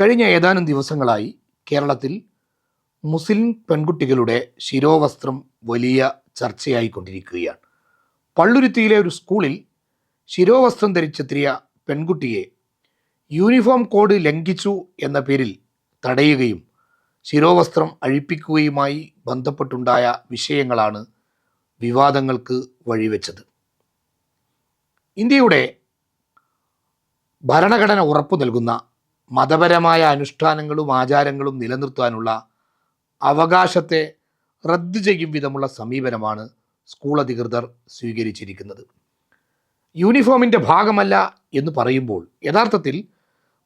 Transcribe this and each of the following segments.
കഴിഞ്ഞ ഏതാനും ദിവസങ്ങളായി കേരളത്തിൽ മുസ്ലിം പെൺകുട്ടികളുടെ ശിരോവസ്ത്രം വലിയ ചർച്ചയായിക്കൊണ്ടിരിക്കുകയാണ്. പള്ളുരുത്തിയിലെ ഒരു സ്കൂളിൽ ശിരോവസ്ത്രം ധരിച്ചെത്തിയ പെൺകുട്ടിയെ യൂണിഫോം കോഡ് ലംഘിച്ചു എന്ന പേരിൽ തടയുകയും ശിരോവസ്ത്രം അഴിപ്പിക്കുകയുമായി ബന്ധപ്പെട്ടുണ്ടായ വിഷയങ്ങളാണ് വിവാദങ്ങൾക്ക് വഴിവെച്ചത്. ഇന്ത്യയുടെ ഭരണഘടന ഉറപ്പു നൽകുന്ന മതപരമായ അനുഷ്ഠാനങ്ങളും ആചാരങ്ങളും നിലനിർത്താനുള്ള അവകാശത്തെ റദ്ദു ചെയ്യും വിധമുള്ള സമീപനമാണ് സ്കൂൾ അധികൃതർ സ്വീകരിച്ചിരിക്കുന്നത്. യൂണിഫോമിന്റെ ഭാഗമല്ല എന്ന് പറയുമ്പോൾ യഥാർത്ഥത്തിൽ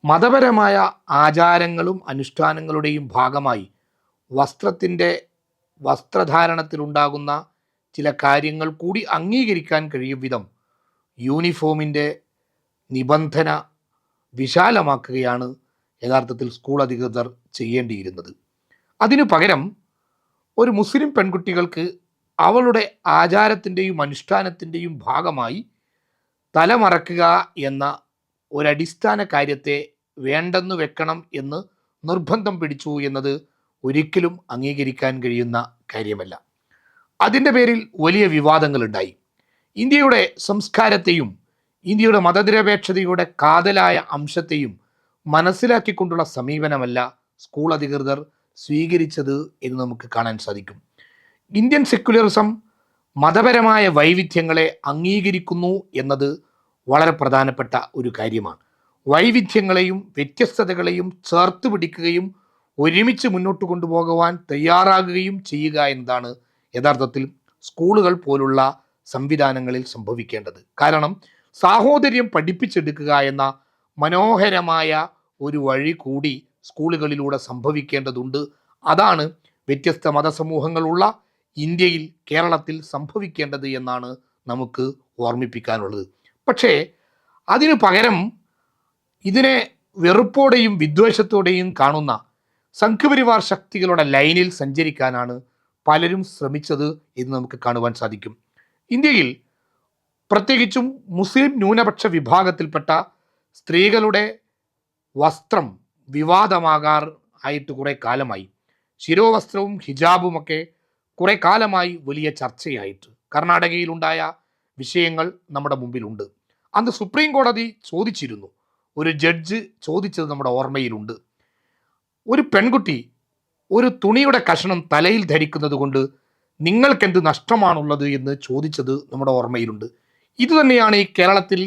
മതപരമായ ആചാരങ്ങളും അനുഷ്ഠാനങ്ങളുടെയും ഭാഗമായി വസ്ത്രത്തിന്റെ വസ്ത്രധാരണത്തിലുണ്ടാകുന്ന ചില കാര്യങ്ങൾ കൂടി അംഗീകരിക്കാൻ കഴിയും വിധം യൂണിഫോമിന്റെ നിബന്ധന വിശാലമാക്കുകയാണ് യഥാർത്ഥത്തിൽ സ്കൂൾ അധികൃതർ ചെയ്യേണ്ടിയിരുന്നത്. അതിനു പകരം ഒരു മുസ്ലിം പെൺകുട്ടികൾക്ക് അവളുടെ ആചാരത്തിന്റെയും അനുഷ്ഠാനത്തിന്റെയും ഭാഗമായി തലമറക്കുക എന്ന ഒരടിസ്ഥാന കാര്യത്തെ വേണ്ടെന്ന് വെക്കണം എന്ന് നിർബന്ധം പിടിച്ചു എന്നത് ഒരിക്കലും അംഗീകരിക്കാൻ കഴിയുന്ന കാര്യമല്ല. അതിന്റെ പേരിൽ വലിയ വിവാദങ്ങളുണ്ടായി. ഇന്ത്യയുടെ സംസ്കാരത്തെയും ഇന്ത്യയുടെ മതനിരപേക്ഷതയുടെ കാതലായ അംശത്തെയും മനസ്സിലാക്കിക്കൊണ്ടുള്ള സമീപനമല്ല സ്കൂൾ അധികൃതർ സ്വീകരിച്ചത് എന്ന് നമുക്ക് കാണാൻ സാധിക്കും. ഇന്ത്യൻ സെക്യുലറിസം മതപരമായ വൈവിധ്യങ്ങളെ അംഗീകരിക്കുന്നു എന്നത് വളരെ പ്രധാനപ്പെട്ട ഒരു കാര്യമാണ്. വൈവിധ്യങ്ങളെയും വ്യത്യസ്തതകളെയും ചേർത്ത് പിടിക്കുകയും ഒരുമിച്ച് മുന്നോട്ട് കൊണ്ടുപോകുവാൻ തയ്യാറാകുകയും ചെയ്യുക എന്നതാണ് യഥാർത്ഥത്തിൽ സ്കൂളുകൾ പോലുള്ള സംവിധാനങ്ങളിൽ സംഭവിക്കേണ്ടത്. കാരണം സാഹോദര്യം പഠിപ്പിച്ചെടുക്കുക എന്ന മനോഹരമായ ഒരു വഴി കൂടി സ്കൂളുകളിലൂടെ സംഭവിക്കേണ്ടതുണ്ട്. അതാണ് വ്യത്യസ്ത മതസമൂഹങ്ങളുള്ള ഇന്ത്യയിൽ കേരളത്തിൽ സംഭവിക്കേണ്ടത് എന്നാണ് നമുക്ക് ഓർമ്മിപ്പിക്കാനുള്ളത്. പക്ഷേ അതിനു പകരം ഇതിനെ വെറുപ്പോടെയും വിദ്വേഷത്തോടെയും കാണുന്ന സംഘപരിവാർ ശക്തികളുടെ ലൈനിൽ സഞ്ചരിക്കാനാണ് പലരും ശ്രമിച്ചത് എന്ന് നമുക്ക് കാണുവാൻ സാധിക്കും. ഇന്ത്യയിൽ പ്രത്യേകിച്ചും മുസ്ലിം ന്യൂനപക്ഷ വിഭാഗത്തിൽപ്പെട്ട സ്ത്രീകളുടെ വസ്ത്രം വിവാദമാകാർ ആയിട്ട് കുറേ കാലമായി. ശിരോവസ്ത്രവും ഹിജാബുമൊക്കെ കുറേ കാലമായി വലിയ ചർച്ചയായിട്ട്. കർണാടകയിലുണ്ടായ വിഷയങ്ങൾ നമ്മുടെ മുമ്പിലുണ്ട്. അന്ന് സുപ്രീം കോടതി ചോദിച്ചിരുന്നു. ഒരു ജഡ്ജ് ചോദിച്ചത് നമ്മുടെ ഓർമ്മയിലുണ്ട്. ഒരു പെൺകുട്ടി ഒരു തുണിയുടെ കഷണം തലയിൽ ധരിക്കുന്നത് കൊണ്ട് നിങ്ങൾക്കെന്ത് നഷ്ടമാണുള്ളത് എന്ന് ചോദിച്ചത് നമ്മുടെ ഓർമ്മയിലുണ്ട്. ഇത് തന്നെയാണ് ഈ കേരളത്തിൽ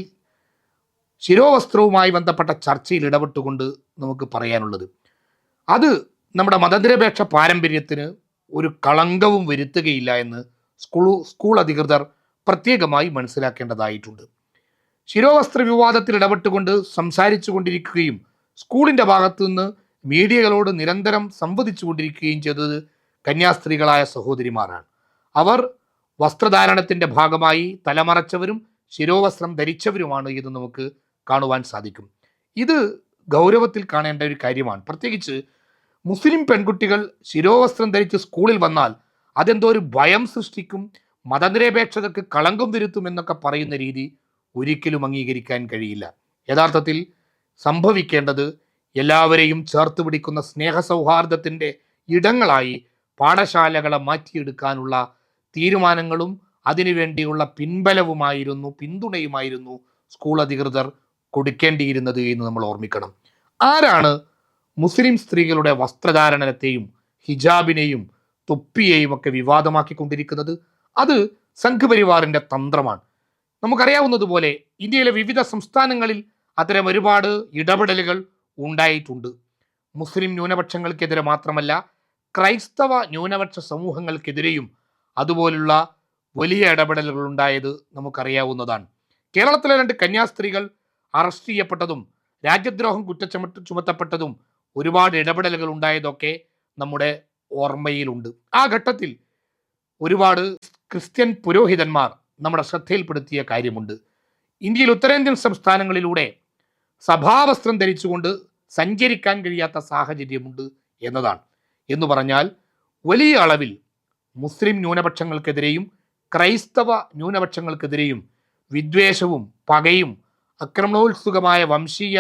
ശിരോവസ്ത്രവുമായി ബന്ധപ്പെട്ട ചർച്ചയിൽ ഇടപെട്ടുകൊണ്ട് നമുക്ക് പറയാനുള്ളത്. അത് നമ്മുടെ മതനിരപേക്ഷ പാരമ്പര്യത്തിന് ഒരു കളങ്കവും വരുത്തുകയില്ല എന്ന് സ്കൂൾ സ്കൂൾ അധികൃതർ പ്രത്യേകമായി മനസ്സിലാക്കേണ്ടതായിട്ടുണ്ട്. ശിരോവസ്ത്ര വിവാദത്തിൽ ഇടപെട്ടുകൊണ്ട് സംസാരിച്ചു കൊണ്ടിരിക്കുകയും സ്കൂളിന്റെ ഭാഗത്തുനിന്ന് മീഡിയകളോട് നിരന്തരം സംവദിച്ചു കൊണ്ടിരിക്കുകയും ചെയ്തത് കന്യാസ്ത്രീകളായ സഹോദരിമാരാണ്. അവർ വസ്ത്രധാരണത്തിന്റെ ഭാഗമായി തലമറച്ചവരും ശിരോവസ്ത്രം ധരിച്ചവരുമാണ് ഇത് നമുക്ക് കാണുവാൻ സാധിക്കും. ഇത് ഗൗരവത്തിൽ കാണേണ്ട ഒരു കാര്യമാണ്. പ്രത്യേകിച്ച് മുസ്ലിം പെൺകുട്ടികൾ ശിരോവസ്ത്രം ധരിച്ച് സ്കൂളിൽ വന്നാൽ അതെന്തോ ഒരു ഭയം സൃഷ്ടിക്കും മതനിരപേക്ഷതയ്ക്ക് കളങ്കം വരുത്തും എന്നൊക്കെ പറയുന്ന രീതി ഒരിക്കലും അംഗീകരിക്കാൻ കഴിയില്ല. യഥാർത്ഥത്തിൽ സംഭവിക്കേണ്ടത് എല്ലാവരെയും ചേർത്ത് പിടിക്കുന്ന സ്നേഹ സൗഹാർദ്ദത്തിന്റെ ഇടങ്ങളായി പാഠശാലകളെ മാറ്റിയെടുക്കാനുള്ള തീരുമാനങ്ങളും അതിനുവേണ്ടിയുള്ള പിൻബലവുമായിരുന്നു പിന്തുണയുമായിരുന്നു സ്കൂൾ അധികൃതർ കൊടുക്കേണ്ടിയിരുന്നത് എന്ന് നമ്മൾ ഓർമ്മിക്കണം. ആരാണ് മുസ്ലിം സ്ത്രീകളുടെ വസ്ത്രധാരണത്തെയും ഹിജാബിനെയും തൊപ്പിയെയും ഒക്കെ വിവാദമാക്കിക്കൊണ്ടിരിക്കുന്നത്? അത് സംഘപരിവാറിന്റെ തന്ത്രമാണ്. നമുക്കറിയാവുന്നതുപോലെ ഇന്ത്യയിലെ വിവിധ സംസ്ഥാനങ്ങളിൽ അത്തരം ഒരുപാട് ഇടപെടലുകൾ ഉണ്ടായിട്ടുണ്ട്. മുസ്ലിം ന്യൂനപക്ഷങ്ങൾക്കെതിരെ മാത്രമല്ല ക്രൈസ്തവ ന്യൂനപക്ഷ സമൂഹങ്ങൾക്കെതിരെയും അതുപോലുള്ള വലിയ ഇടപെടലുകൾ ഉണ്ടായത് നമുക്കറിയാവുന്നതാണ്. കേരളത്തിലെ രണ്ട് കന്യാസ്ത്രീകൾ അറസ്റ്റ് ചെയ്യപ്പെട്ടതും രാജ്യദ്രോഹം കുറ്റച്ചമട്ട് ചുമത്തപ്പെട്ടതും ഒരുപാട് ഇടപെടലുകൾ ഉണ്ടായതൊക്കെ നമ്മുടെ ഓർമ്മയിലുണ്ട്. ആ ഘട്ടത്തിൽ ഒരുപാട് ക്രിസ്ത്യൻ പുരോഹിതന്മാർ നമ്മുടെ ശ്രദ്ധയിൽപ്പെടുത്തിയ കാര്യമുണ്ട്. ഇന്ത്യയിൽ ഉത്തരേന്ത്യൻ സംസ്ഥാനങ്ങളിലൂടെ സഭാവസ്ത്രം ധരിച്ചുകൊണ്ട് സഞ്ചരിക്കാൻ കഴിയാത്ത സാഹചര്യമുണ്ട് എന്നതാണ്. എന്ന് പറഞ്ഞാൽ വലിയ അളവിൽ മുസ്ലിം ന്യൂനപക്ഷങ്ങൾക്കെതിരെയും ക്രൈസ്തവ ന്യൂനപക്ഷങ്ങൾക്കെതിരെയും വിദ്വേഷവും പകയും അക്രമണോത്സുകമായ വംശീയ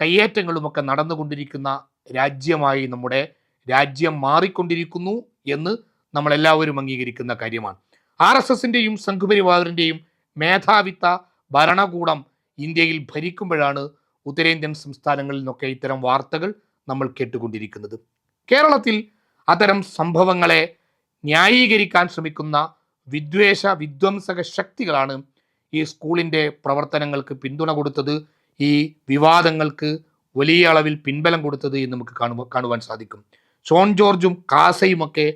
കയ്യേറ്റങ്ങളുമൊക്കെ നടന്നുകൊണ്ടിരിക്കുന്ന രാജ്യമായി നമ്മുടെ രാജ്യം മാറിക്കൊണ്ടിരിക്കുന്നു എന്ന് നമ്മളെല്ലാവരും അംഗീകരിക്കുന്ന കാര്യമാണ്. ആർ എസ് എസിന്റെയും സംഘപരിവാറിന്റെയും മേധാവിത്ത ഭരണകൂടം ഇന്ത്യയിൽ ഭരിക്കുമ്പോഴാണ് ഉത്തരേന്ത്യൻ സംസ്ഥാനങ്ങളിൽ നിന്നൊക്കെ ഇത്തരം വാർത്തകൾ നമ്മൾ കേട്ടുകൊണ്ടിരിക്കുന്നത്. കേരളത്തിൽ അത്തരം സംഭവങ്ങളെ ന്യായീകരിക്കാൻ ശ്രമിക്കുന്ന വിദ്വേഷ വിധ്വംസക ശക്തികളാണ് ഈ സ്കൂളിന്റെ പ്രവർത്തനങ്ങൾക്ക് പിന്തുണ കൊടുത്തത് ഈ വിവാദങ്ങൾക്ക് വലിയ അളവിൽ പിൻബലം കൊടുത്തത് എന്ന് നമുക്ക് കാണുവാൻ കാണുവാൻ സാധിക്കും. ഷോൺ ജോർജും കാസയുമൊക്കെ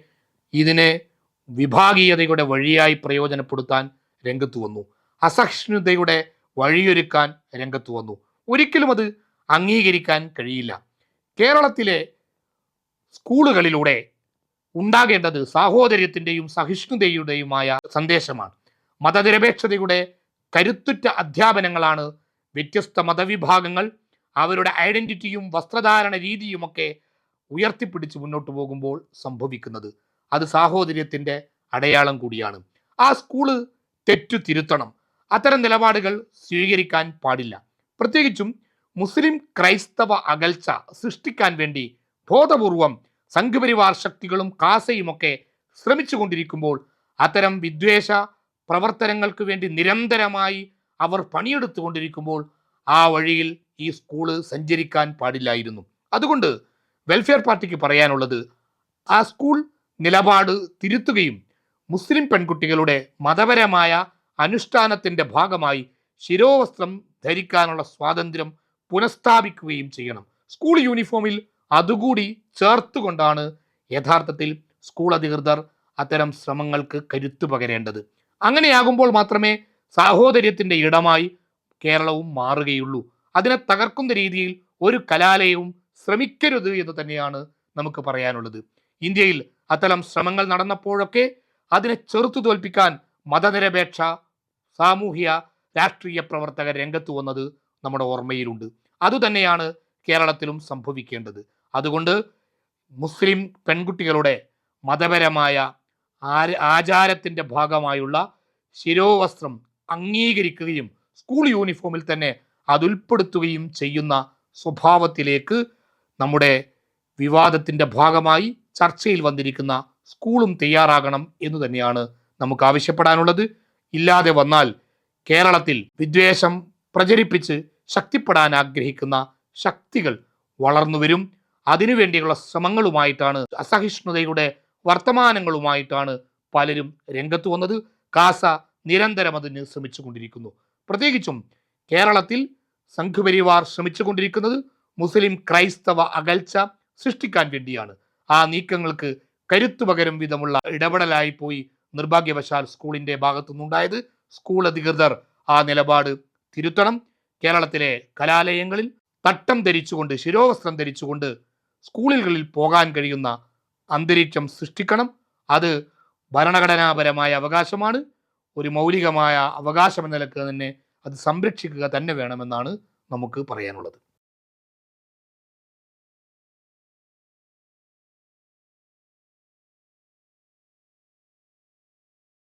ഇതിനെ വിഭാഗീയതയുടെ വഴിയായി പ്രയോജനപ്പെടുത്താൻ രംഗത്ത് വന്നു. അസഹിഷ്ണുതയുടെ വഴിയൊരുക്കാൻ രംഗത്ത് വന്നു. ഒരിക്കലും അത് അംഗീകരിക്കാൻ കഴിയില്ല. കേരളത്തിലെ സ്കൂളുകളിലൂടെ ഉണ്ടാകേണ്ടത് സാഹോദര്യത്തിന്റെയും സഹിഷ്ണുതയുടെയുമായ സന്ദേശമാണ്. മതനിരപേക്ഷതയുടെ കരുത്തുറ്റ അധ്യാപനങ്ങളാണ് വ്യത്യസ്ത മതവിഭാഗങ്ങൾ അവരുടെ ഐഡന്റിറ്റിയും വസ്ത്രധാരണ രീതിയുമൊക്കെ ഉയർത്തിപ്പിടിച്ച് മുന്നോട്ട് പോകുമ്പോൾ സംഭവിക്കുന്നത്. അത് സാഹോദര്യത്തിന്റെ അടയാളം കൂടിയാണ്. ആ സ്കൂൾ തെറ്റു തിരുത്തണം അത്തരം നിലപാടുകൾ സ്വീകരിക്കാൻ പാടില്ല. പ്രത്യേകിച്ചും മുസ്ലിം ക്രൈസ്തവ അകൽച്ച സൃഷ്ടിക്കാൻ വേണ്ടി ബോധപൂർവം സംഘപരിവാർ ശക്തികളും കാസയുമൊക്കെ ശ്രമിച്ചുകൊണ്ടിരിക്കുമ്പോൾ അത്തരം വിദ്വേഷ പ്രവർത്തനങ്ങൾക്ക് വേണ്ടി നിരന്തരമായി അവർ പണിയെടുത്തുകൊണ്ടിരിക്കുമ്പോൾ ആ വഴിയിൽ ഈ സ്കൂൾ സഞ്ചരിക്കാൻ പാടില്ലായിരുന്നു. അതുകൊണ്ട് വെൽഫെയർ പാർട്ടിക്ക് പറയാനുള്ളത് ആ സ്കൂൾ നിലപാട് തിരുത്തുകയും മുസ്ലിം പെൺകുട്ടികളുടെ മതപരമായ അനുഷ്ഠാനത്തിന്റെ ഭാഗമായി ശിരോവസ്ത്രം ധരിക്കാനുള്ള സ്വാതന്ത്ര്യം പുനഃസ്ഥാപിക്കുകയും ചെയ്യണം. സ്കൂൾ യൂണിഫോമിൽ അതുകൂടി ചേർത്തുകൊണ്ടാണ് യഥാർത്ഥത്തിൽ സ്കൂൾ അധികൃതർ അത്തരം ശ്രമങ്ങൾക്ക് കരുത്തു പകരേണ്ടത്. അങ്ങനെയാകുമ്പോൾ മാത്രമേ സാഹോദര്യത്തിന്റെ ഇടമായി കേരളവും മാറുകയുള്ളൂ. അതിനെ തകർക്കുന്ന രീതിയിൽ ഒരു കലാലയവും ശ്രമിക്കരുത് എന്ന് തന്നെയാണ് നമുക്ക് പറയാനുള്ളത്. ഇന്ത്യയിൽ അത്തരം ശ്രമങ്ങൾ നടന്നപ്പോഴൊക്കെ അതിനെ ചെറുത്തു തോൽപ്പിക്കാൻ മതനിരപേക്ഷ സാമൂഹ്യ രാഷ്ട്രീയ പ്രവർത്തകർ രംഗത്ത് വന്നത് നമ്മുടെ ഓർമ്മയിലുണ്ട്. അതുതന്നെയാണ് കേരളത്തിലും സംഭവിക്കേണ്ടത്. അതുകൊണ്ട് മുസ്ലിം പെൺകുട്ടികളുടെ മതപരമായ ആചാരത്തിന്റെ ഭാഗമായുള്ള ശിരോവസ്ത്രം അംഗീകരിക്കുകയും സ്കൂൾ യൂണിഫോമിൽ തന്നെ അതുൾപ്പെടുത്തുകയും ചെയ്യുന്ന സ്വഭാവത്തിലേക്ക് നമ്മുടെ വിവാദത്തിന്റെ ഭാഗമായി ചർച്ചയിൽ വന്നിരിക്കുന്ന സ്കൂളും തയ്യാറാകണം എന്ന് തന്നെയാണ് നമുക്ക് ആവശ്യപ്പെടാനുള്ളത്. ഇല്ലാതെ വന്നാൽ കേരളത്തിൽ വിദ്വേഷം പ്രചരിപ്പിച്ച് ശക്തിപ്പെടാൻ ആഗ്രഹിക്കുന്ന ശക്തികൾ വളർന്നു വരും. അതിനുവേണ്ടിയുള്ള ശ്രമങ്ങളുമായിട്ടാണ് അസഹിഷ്ണുതയുടെ വർത്തമാനങ്ങളുമായിട്ടാണ് പലരും രംഗത്ത് വന്നത്. കാസ നിരന്തരം അതിന് ശ്രമിച്ചുകൊണ്ടിരിക്കുന്നു. പ്രത്യേകിച്ചും കേരളത്തിൽ സംഘപരിവാർ ശ്രമിച്ചുകൊണ്ടിരിക്കുന്നത് മുസ്ലിം ക്രൈസ്തവ അകൽച്ച സൃഷ്ടിക്കാൻ വേണ്ടിയാണ്. ആ നീക്കങ്ങൾക്ക് കരുത്തു പകരം വിധമുള്ള ഇടപെടലായി പോയി നിർഭാഗ്യവശാൽ സ്കൂളിന്റെ ഭാഗത്തുനിന്നുണ്ടായത്. സ്കൂൾ അധികൃതർ ആ നിലപാട് തിരുത്തണം. കേരളത്തിലെ കലാലയങ്ങളിൽ തട്ടം ധരിച്ചുകൊണ്ട് ശിരോവസ്ത്രം ധരിച്ചുകൊണ്ട് സ്കൂളുകളിൽ പോകാൻ കഴിയുന്ന അന്തരീക്ഷം സൃഷ്ടിക്കണം. അത് ഭരണഘടനാപരമായ അവകാശമാണ്. ഒരു മൗലികമായ അവകാശം എന്ന നിലയ്ക്ക് തന്നെ അത് സംരക്ഷിക്കുക തന്നെ വേണമെന്നാണ് നമുക്ക് പറയാനുള്ളത്.